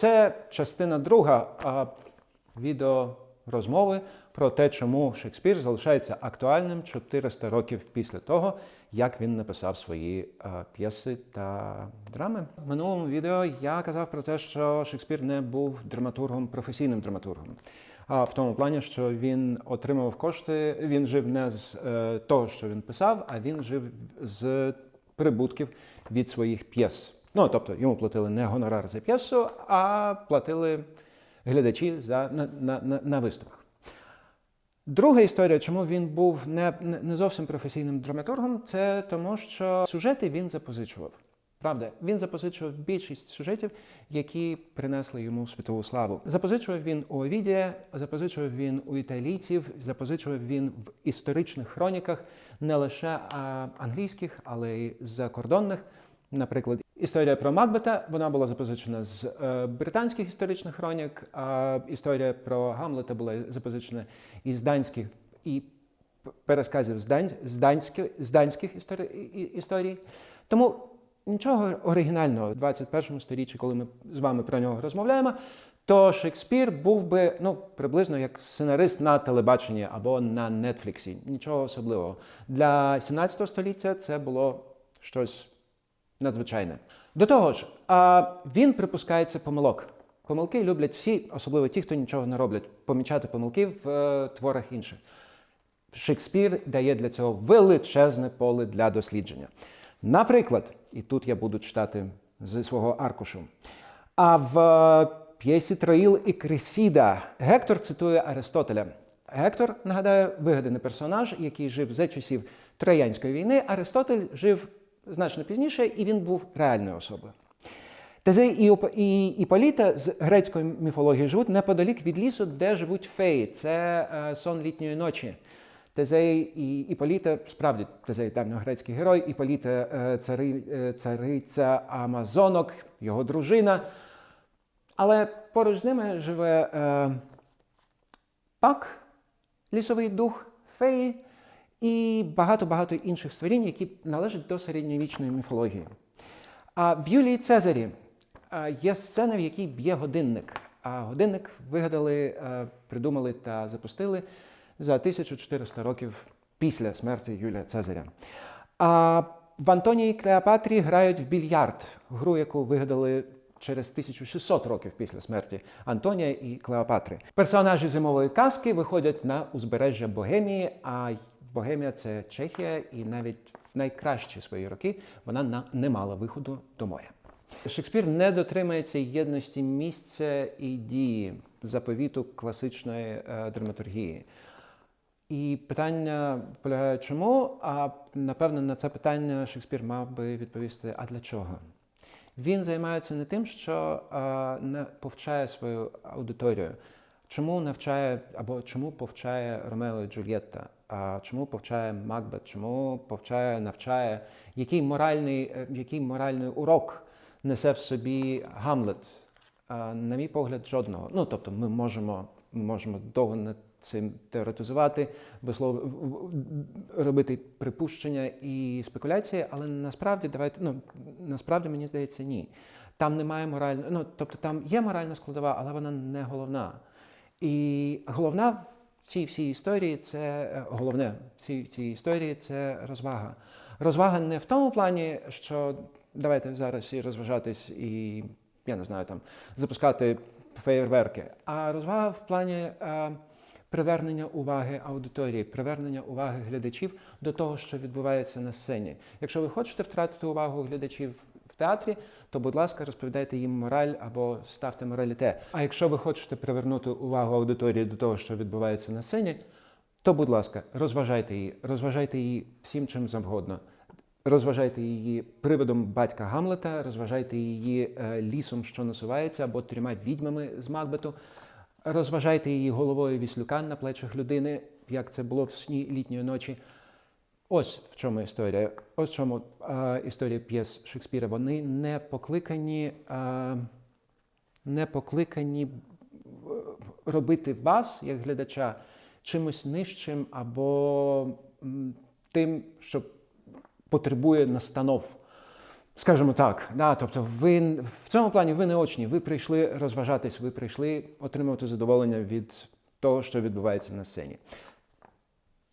це частина друга а, відеорозмови про те, чому Шекспір залишається актуальним 400 років після того, як він написав свої п'єси та драми. В минулому відео я казав про те, що Шекспір не був драматургом, професійним драматургом. А в тому плані, що він отримував кошти, він жив не з е, того, що він писав, а він жив з прибутків від своїх п'єс. Ну, тобто йому платили не гонорар за п'єсу, а платили глядачі за, на, на, на, на виступах. Друга історія, чому він був не, не зовсім професійним драматургом, це тому, що сюжети він запозичував. Правда, він запозичував більшість сюжетів, які принесли йому світову славу. Запозичував він у Овідія, запозичував він у італійців, запозичував він в історичних хроніках не лише англійських, але й закордонних. Наприклад, історія про Макбета вона була запозичена з е, британських історичних хронік, а історія про Гамлета була запозичена із данських і пересказів з, дань, з, данських, з данських історій, і- історій. Тому нічого оригінального в 21 сторіччі, коли ми з вами про нього розмовляємо, то Шекспір був би ну, приблизно як сценарист на телебаченні або на Нетфліксі. Нічого особливого. Для 17 століття це було щось надзвичайне. До того ж, він припускається помилок. Помилки люблять всі, особливо ті, хто нічого не роблять, помічати помилки в е, творах інших. Шекспір дає для цього величезне поле для дослідження. Наприклад, і тут я буду читати зі свого аркушу. А в е, п'єсі Троїл і Кресіда Гектор цитує Аристотеля. Гектор, нагадаю, вигаданий персонаж, який жив за часів Троянської війни. Аристотель жив значно пізніше, і він був реальною особою. Тезей і, і Іполіта з грецької міфології живуть неподалік від лісу, де живуть феї. Це е, сон літньої ночі. Тезей і Іполіта, справді Тезей давньогрецький герой, Іполіта е, цари, е, цариця Амазонок, його дружина. Але поруч з ними живе е, пак, лісовий дух, феї і багато-багато інших створінь, які належать до середньовічної міфології. А в Юлії Цезарі є сцена, в якій б'є годинник. А годинник вигадали, придумали та запустили за 1400 років після смерті Юлія Цезаря. А в Антонії Клеопатрі грають в більярд, гру, яку вигадали через 1600 років після смерті Антонія і Клеопатри. Персонажі зимової казки виходять на узбережжя Богемії, а Богемія це Чехія, і навіть в найкращі свої роки вона не мала виходу до моря. Шекспір не дотримується єдності місця і дії заповіту класичної е, драматургії. І питання полягає чому? А напевно на це питання Шекспір мав би відповісти: а для чого? Він займається не тим, що а, не повчає свою аудиторію. Чому навчає або чому повчає Ромео і Джульєтта? А чому повчає Макбет? Чому повчає, навчає? Який моральний, е, який моральний урок несе в собі Гамлет? А, На мій погляд, жодного. Ну тобто, ми можемо, ми можемо довго над цим теоретизувати, вислов... робити припущення і спекуляції, але насправді давайте ну насправді мені здається, ні. Там немає моральної, ну тобто там є моральна складова, але вона не головна. І головна в цій всій історії це е, головне в цій, цій історії це розвага. Розвага не в тому плані, що давайте зараз всі розважатись і я не знаю там запускати феєрверки, а розвага в плані е, привернення уваги аудиторії, привернення уваги глядачів до того, що відбувається на сцені. Якщо ви хочете втратити увагу глядачів театрі, то, будь ласка, розповідайте їм мораль або ставте мораліте. А якщо ви хочете привернути увагу аудиторії до того, що відбувається на сцені, то, будь ласка, розважайте її, розважайте її всім чим завгодно. Розважайте її приводом батька Гамлета, розважайте її е, лісом, що насувається, або трьома відьмами з Макбету. Розважайте її головою віслюка на плечах людини, як це було в сні літньої ночі. Ось в чому історія. Ось в чому е, історія п'єс Шекспіра. Вони не покликані, е, не покликані е, робити вас, як глядача, чимось нижчим або тим, що потребує настанов. Скажімо так, да, тобто ви в цьому плані ви не очні, ви прийшли розважатись, ви прийшли отримувати задоволення від того, що відбувається на сцені.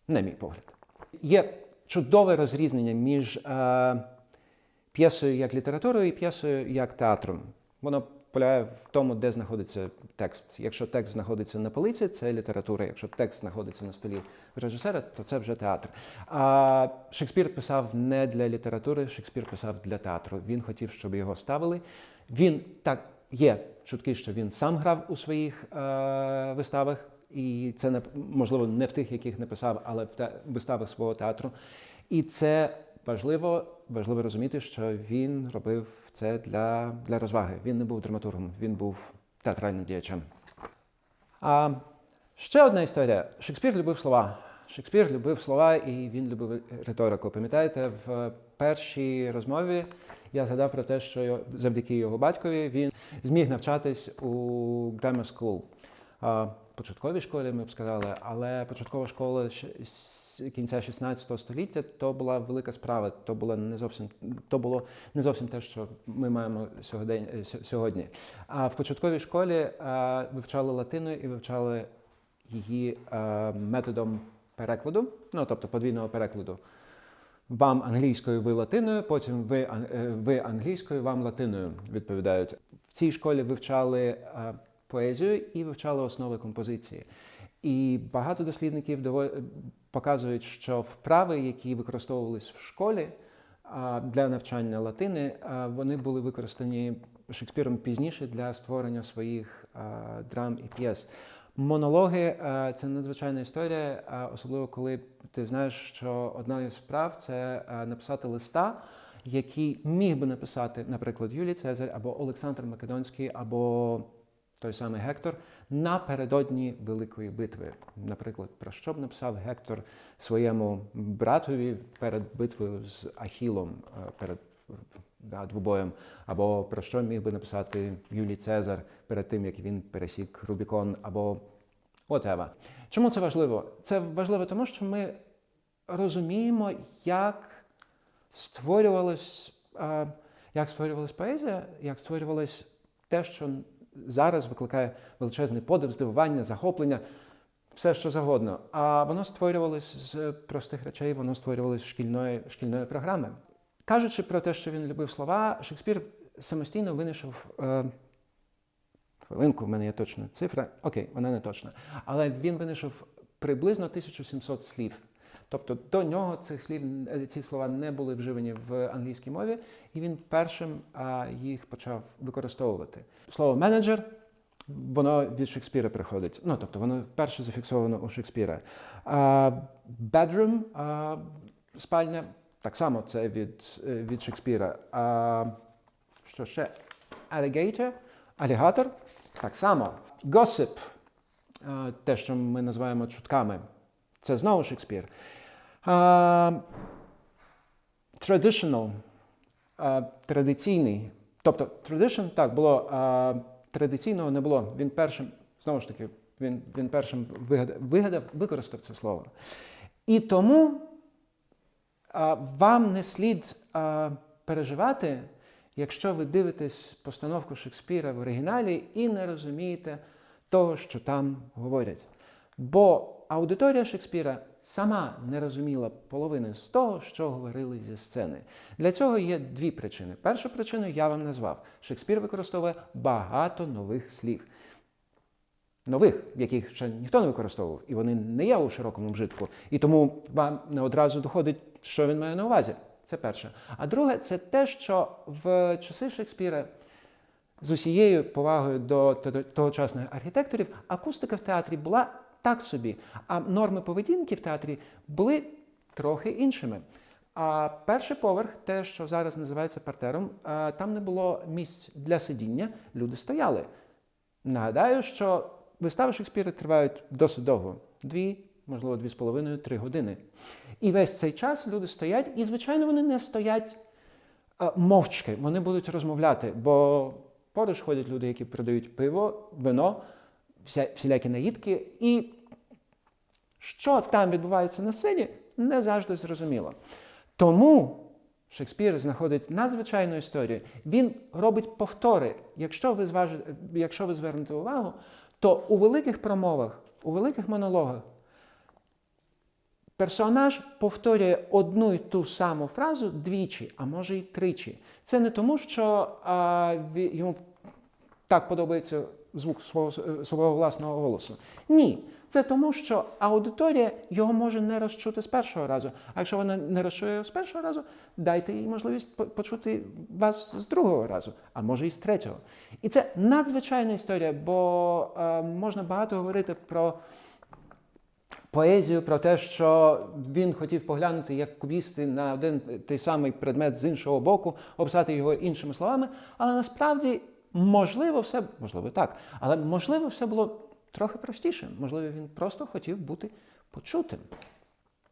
На мій погляд. Є чудове розрізнення між е, п'єсою як літературою і п'єсою як театром. Воно полягає в тому, де знаходиться текст. Якщо текст знаходиться на полиці, це література. Якщо текст знаходиться на столі режисера, то це вже театр. А Шекспір писав не для літератури, Шекспір писав для театру. Він хотів, щоб його ставили. Він так є чутки, що він сам грав у своїх е, виставах, і це не можливо не в тих, яких не писав, але в виставах свого театру. І це важливо, важливо розуміти, що він робив це для, для розваги. Він не був драматургом, він був театральним діячем. А ще одна історія. Шекспір любив слова. Шекспір любив слова і він любив риторику. Пам'ятаєте, в першій розмові я згадав про те, що завдяки його батькові він зміг навчатись у Grammar School. Початковій школі ми б сказали, але початкова школа кінця 16 століття то була велика справа. То було не зовсім то було не зовсім те, що ми маємо сьогодні. А в початковій школі е, вивчали латину і вивчали її е, методом перекладу, ну тобто подвійного перекладу. Вам англійською, ви латиною, потім ви, е, ви англійською, вам латиною відповідають. В цій школі вивчали поезію і вивчали основи композиції. І багато дослідників показують, що вправи, які використовувались в школі для навчання латини, вони були використані Шекспіром пізніше для створення своїх драм і п'єс. Монологи це надзвичайна історія, особливо коли ти знаєш, що одна із справ це написати листа, який міг би написати, наприклад, Юлій Цезарь або Олександр Македонський, або той самий Гектор напередодні Великої битви. Наприклад, про що б написав Гектор своєму братові перед битвою з Ахілом, е, перед да, двобоєм, або про що міг би написати Юлій Цезар перед тим, як він пересік Рубікон, або whatever. Чому це важливо? Це важливо тому, що ми розуміємо, як створювалась, е, як створювалась поезія, як створювалось те, що зараз викликає величезний подив, здивування, захоплення, все що завгодно. А воно створювалось з простих речей, воно створювалось шкільної, шкільної програми. Кажучи про те, що він любив слова, Шекспір самостійно винайшов. Е, Хвилинку, в мене є точна цифра. Окей, вона не точна. Але він винайшов приблизно 1700 слів. Тобто до нього цих слів, е, ці слова не були вживані в англійській мові, і він першим їх почав використовувати. Слово менеджер, воно від Шекспіра приходить. Ну, тобто воно вперше зафіксовано у Шекспіра. А, bedroom, спальня, так само це від, е, від Шекспіра. А, що ще? Alligator, алігатор, так само. Gossip, те, що ми називаємо чутками, це знову Шекспір. А, Traditional, а, традиційний. Тобто, tradition, так, було а, традиційного не було. Він першим, знову ж таки, він, він першим вигадав, вигадав, використав це слово. І тому а, вам не слід переживати, якщо ви дивитесь постановку Шекспіра в оригіналі і не розумієте того, що там говорять. Бо аудиторія Шекспіра сама не розуміла половини з того, що говорили зі сцени. Для цього є дві причини. Першу причину я вам назвав: Шекспір використовує багато нових слів. Нових, яких ще ніхто не використовував, і вони не є у широкому вжитку. І тому вам не одразу доходить, що він має на увазі. Це перше. А друге, це те, що в часи Шекспіра з усією повагою до тогочасних архітекторів, акустика в театрі була так собі, а норми поведінки в театрі були трохи іншими. А перший поверх, те, що зараз називається партером, там не було місць для сидіння, люди стояли. Нагадаю, що вистави Шекспіра тривають досить довго дві, можливо, дві з половиною, три години. І весь цей час люди стоять, і, звичайно, вони не стоять а, мовчки, вони будуть розмовляти, бо поруч ходять люди, які продають пиво, вино, вся, всілякі наїдки, і що там відбувається на сцені, не завжди зрозуміло. Тому Шекспір знаходить надзвичайну історію. Він робить повтори. Якщо ви, зважи, якщо ви звернете увагу, то у великих промовах, у великих монологах персонаж повторює одну і ту саму фразу двічі, а може й тричі. Це не тому, що а, йому так подобається звук свого, е, свого власного голосу. Ні. Це тому, що аудиторія його може не розчути з першого разу. А якщо вона не розчує його з першого разу, дайте їй можливість почути вас з другого разу, а може і з третього. І це надзвичайна історія, бо е, можна багато говорити про поезію, про те, що він хотів поглянути як кубісти на один той самий предмет з іншого боку, описати його іншими словами. Але насправді, можливо, все можливо так, але можливо, все було трохи простіше. Можливо, він просто хотів бути почутим.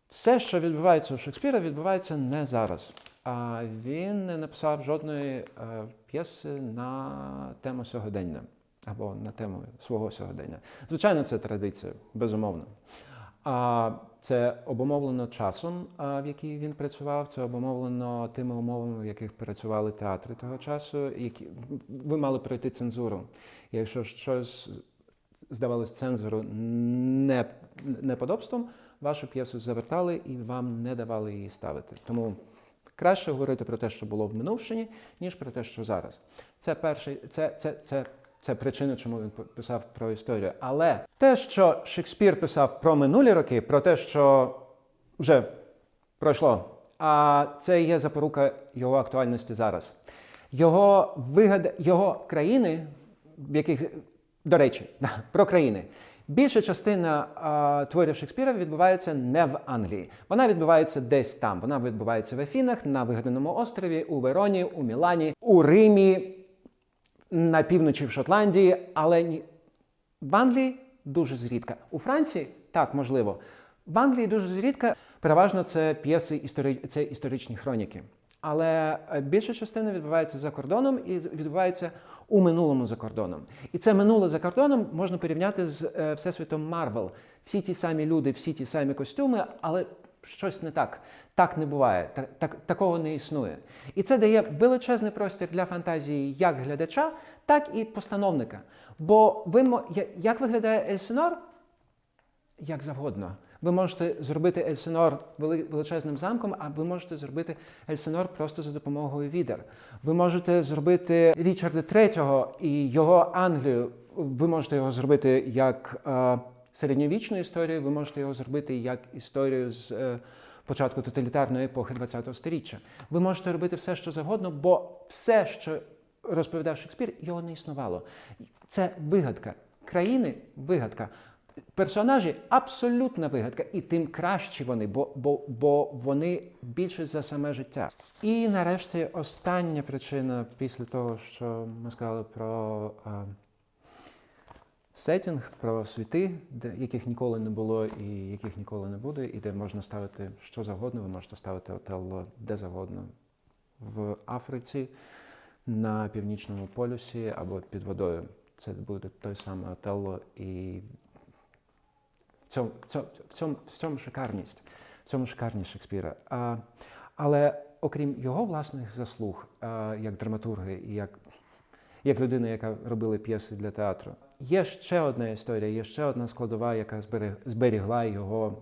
Все, що відбувається у Шекспіра, відбувається не зараз. А він не написав жодної е, п'єси на тему сьогодення або на тему свого сьогодення. Звичайно, це традиція, безумовно. А це обумовлено часом, в який він працював. Це обумовлено тими умовами, в яких працювали театри того часу. Які ви мали пройти цензуру. Якщо щось здавалось цензору не, неподобством, вашу п'єсу завертали і вам не давали її ставити. Тому краще говорити про те, що було в минувшині, ніж про те, що зараз. Це перший, це, це, це, це причина, чому він писав про історію. Але те, що Шекспір писав про минулі роки, про те, що вже пройшло, а це є запорука його актуальності зараз. Його вигад, його країни, в яких, до речі, про країни. Більша частина а, творів Шекспіра відбувається не в Англії. Вона відбувається десь там. Вона відбувається в Афінах, на вигаданому острові, у Вероні, у Мілані, у Римі, на півночі в Шотландії, але ні. в Англії дуже зрідка. У Франції так можливо. В Англії дуже зрідка. Переважно це п'єси істори... це історичні хроніки. Але е, більша частина відбувається за кордоном і відбувається у минулому за кордоном. І це минуле за кордоном можна порівняти з е, всесвітом Марвел. Всі ті самі люди, всі ті самі костюми, але щось не так. Так не буває, так, так, такого не існує. І це дає величезний простір для фантазії як глядача, так і постановника. Бо ви як виглядає Ельсинор? як завгодно. Ви можете зробити Ельсинор вели- величезним замком, а ви можете зробити Ельсинор просто за допомогою відер. Ви можете зробити Річарда III і його Англію. Ви можете його зробити як середньовічну історію, ви можете його зробити як історію з е, початку тоталітарної епохи ХХ століття. Ви можете робити все, що завгодно, бо все, що розповідав Шекспір, його не існувало. Це вигадка. Країни вигадка. Персонажі абсолютна вигадка, і тим кращі вони, бо, бо, бо вони більше за саме життя. І нарешті остання причина після того, що ми сказали про е, сетінг, про світи, де, яких ніколи не було і яких ніколи не буде, і де можна ставити що завгодно, ви можете ставити Отелло де завгодно в Африці, на північному полюсі або під водою. Це буде той самий Отелло і в цьому, в цьому, в цьому, шикарність, в цьому шикарність Шекспіра. А, але окрім його власних заслуг, а, як драматурги і як, як людина, яка робила п'єси для театру, є ще одна історія, є ще одна складова, яка зберігла його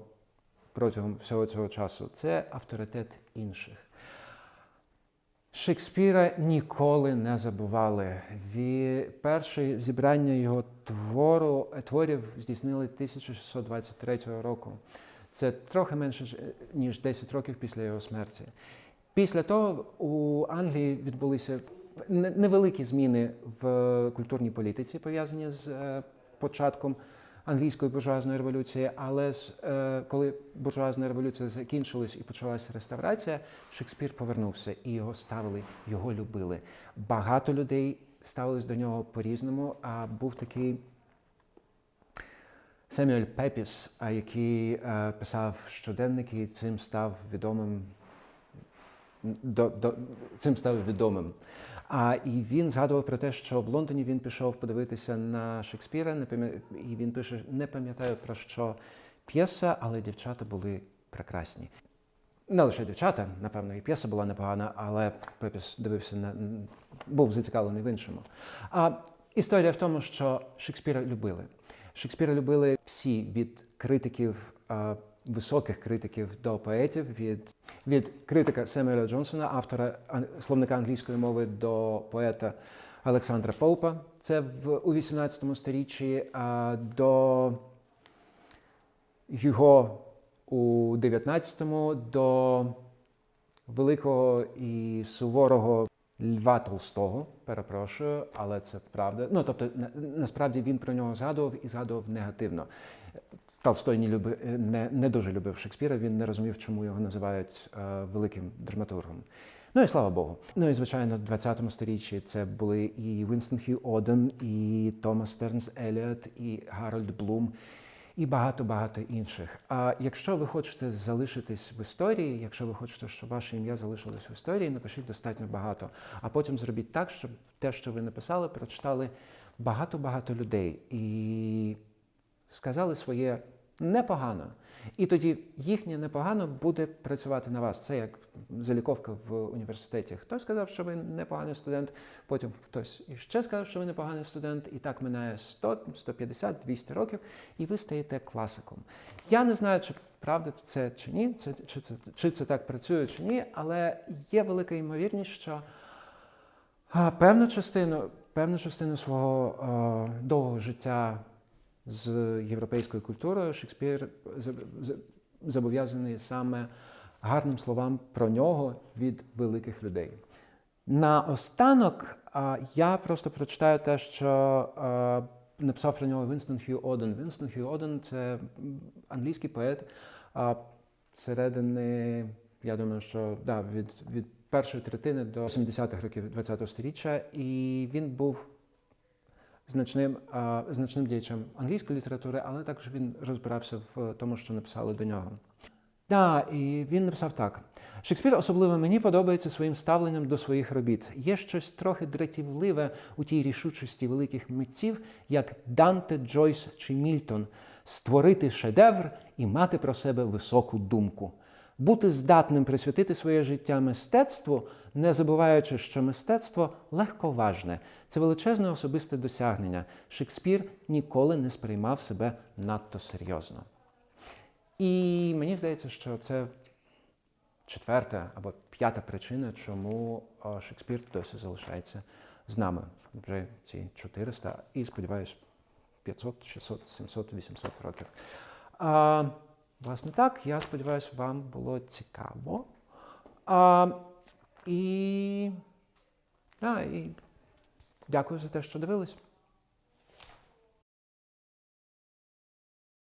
протягом всього цього часу. Це авторитет інших. Шекспіра ніколи не забували. Перше зібрання його твору, творів здійснили 1623 року. Це трохи менше ніж 10 років після його смерті. Після того у Англії відбулися невеликі зміни в культурній політиці, пов'язані з е, початком англійської буржуазної революції, але е, коли буржуазна революція закінчилась і почалася реставрація, Шекспір повернувся і його ставили, його любили. Багато людей ставились до нього по-різному, а був такий Семюель Пепіс, який е, писав щоденники, цим став відомим. До, до, цим став відомим. А і він згадував про те, що в Лондоні він пішов подивитися на Шекспіра, не і він пише: не пам'ятаю про що п'єса, але дівчата були прекрасні. Не лише дівчата, напевно, і п'єса була непогана, але Пепіс дивився на був зацікавлений в іншому. А історія в тому, що Шекспіра любили. Шекспіра любили всі від критиків, високих критиків до поетів, від, від критика Семюеля Джонсона, автора словника англійської мови, до поета Олександра Поупа. Це в у 18 сторіччі, а, до його у 19-му до великого і суворого Льва Толстого, перепрошую, але це правда. Ну тобто, на, насправді він про нього згадував і згадував негативно. Толстой не, люби, не, не дуже любив Шекспіра, він не розумів, чому його називають е, великим драматургом. Ну і слава Богу. Ну і звичайно, в 20-му сторіччі це були і Вінстон Хью Оден, і Томас Тернс Еліот, і Гарольд Блум, і багато-багато інших. А якщо ви хочете залишитись в історії, якщо ви хочете, щоб ваше ім'я залишилось в історії, напишіть достатньо багато. А потім зробіть так, щоб те, що ви написали, прочитали багато-багато людей і сказали своє непогано. І тоді їхнє непогано буде працювати на вас. Це як заліковка в університеті. Хтось сказав, що ви непоганий студент, потім хтось іще сказав, що ви непоганий студент, і так минає 100, 150, 200 років, і ви стаєте класиком. Я не знаю, чи правда це чи ні, це, чи, це, чи це так працює, чи ні, але є велика ймовірність, що певну частину, певну частину свого а, довгого життя з європейською культурою Шекспір за- за- зобов'язаний саме гарним словам про нього від великих людей. Наостанок а, я просто прочитаю те, що написав про нього Вінстон Хью Оден. Вінстон Хью Оден це англійський поет середини, я думаю, що да, від, від першої третини до 70-х років ХХ століття, і він був значним, значним діячем англійської літератури, але також він розбирався в тому, що написали до нього. Так, і він написав так: Шекспір особливо мені подобається своїм ставленням до своїх робіт. Є щось трохи дратівливе у тій рішучості великих митців, як Данте, Джойс чи Мільтон, створити шедевр і мати про себе високу думку. Бути здатним присвятити своє життя мистецтву, не забуваючи, що мистецтво легковажне, це величезне особисте досягнення. Шекспір ніколи не сприймав себе надто серйозно. І мені здається, що це четверта або п'ята причина, чому Шекспір досі залишається з нами вже ці 400 і, сподіваюсь, 500, 600, 700, 800 років. Власне так, я сподіваюся, вам було цікаво. А, і, а, і дякую за те, що дивились.